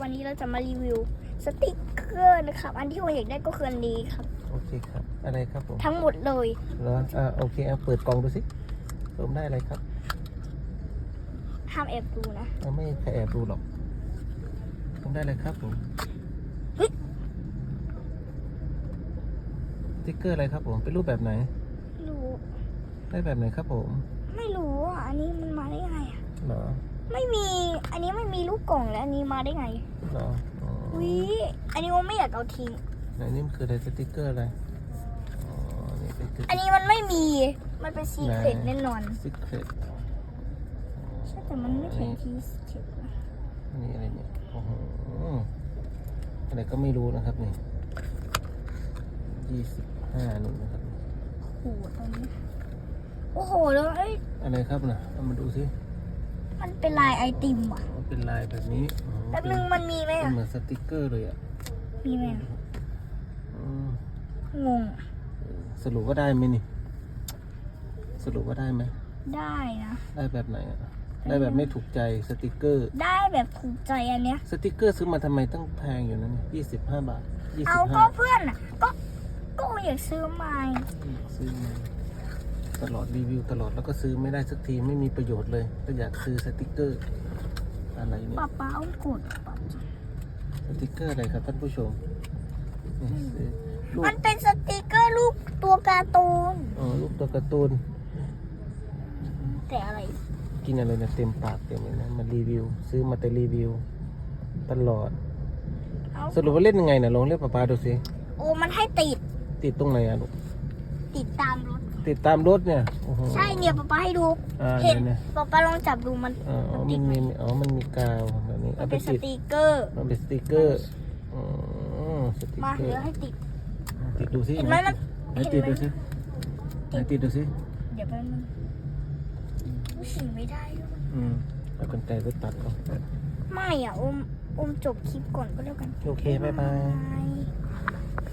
วันนี้เราจะมารีวิวสติกเกอร์นะครับ อันที่ผมอยากได้ก็คืออันนี้ครับ โอเคครับ อะไรครับผมทั้งหมดเลยแล้วอ่าโอเคเอาเปิดกล่องดูสิเติมได้อะไรครับห้ามแอบดูนะเอาไม่ใครแอบดูหรอกเติมได้อะไรครับผมเฮ้ยสติ๊กเกอร์อะไรครับผมเป็นรูปแบบไหนไม่รู้ ได้แบบไหนครับผม ไม่รู้อะอันนี้มันมาได้ไงอะ เหรอ ไม่มี อันนี้ไม่มีลูกกล่องแล้วอันนี้มาได้ไงเหรออ๋อวิอันนี้ผมไม่อยากเอาทิ้ง ไหนนี่มันคืออะไรสติ๊กเกอร์อะไรอ๋อนี่เป็นอันนี้มันไม่มี มันเป็นซีเครตแน่นอนซิกเ r ตใช่แต่มันไม่เขียนทีเครตนะนี่อะไรเนี่ยโอ้โหอะไรก็ไม่รู้นะครับนี่ยี่สิบห้านู่นนะครับโอ้โหตอนนี้ โอ้โหแล้วเอ้ยอะไรครับนะเอามาดูสิ มันเป็นลายไอติมอะ มันเป็นลายแบบนี้อ๋อแป๊บนึงมันมีไหมเป็นอะ เหมือนสติกเกอร์เลยอะมีไหมอะอืมงงสรุปว่าได้ไหมนี่ สรุปว่าได้ไหม ได้นะ ได้แบบไหนอะ ได้แบบไม่ถูกใจสติกเกอร์ ได้แบบถูกใจอันเนี้ย สติกเกอร์ซื้อมาทำไมตั้งแพงอยู่นะยี่สิบห้าบาทยี่สิเอาบก็ห้าเพื่อนอะ ก็ ก็อยากซื้อมาซื้อมา ตลอดรีวิวตลอดแล้วก็ซื้อไม่ได้สักทีไม่มีประโยชน์เลย ก็อยากซื้อสติกเกอร์ อะไรเนี่ยป้าป้าเอากดป้าสติกเกอร์อะไรครับท่านผู้ชมนี่ซื้อรูปมันเป็นสติกเกอร์รูปตัวการ์ตูนอ๋อรูปตัวการ์ตูน แต่อะไร กินอะไรเนี่ยเต็มปากเต็มเลยนะมารีวิว ซื้อมาแต่รีวิว ตลอดเอาสรุปว่าเล่นยังไงนะลองเล่นปลาปาดูสิโอ้มันให้ติด ติดตรงไหนอะลูก ติดตามรถ ติดตามรถเนี่ยโอ้โห ใช่เนี่ยป้าป้าให้ดู อ่าเห็นเนี่ยป้าป้าลองจับดูมันอ๋อมันมัติดนไหมมีอ๋อมันมีกาวแบบนี้มัเอานไปเป็นสติดติกเกอร์ มันเป็นสติกเกอร์อ๋อสติกมาเกอเดี๋ยวร์ให้ติด ติดดูสิเห็นไหมมันไหนติดดูสิไหนติดดูสิเดี๋ยวแป๊บนึงรู้สึกไม่ได้ด้วย อืมเอากันไกลไปตัดเอาไม่อะอมอมจบคลิปก่อนก็แล้วกันโอเคบ๊ายบายบาย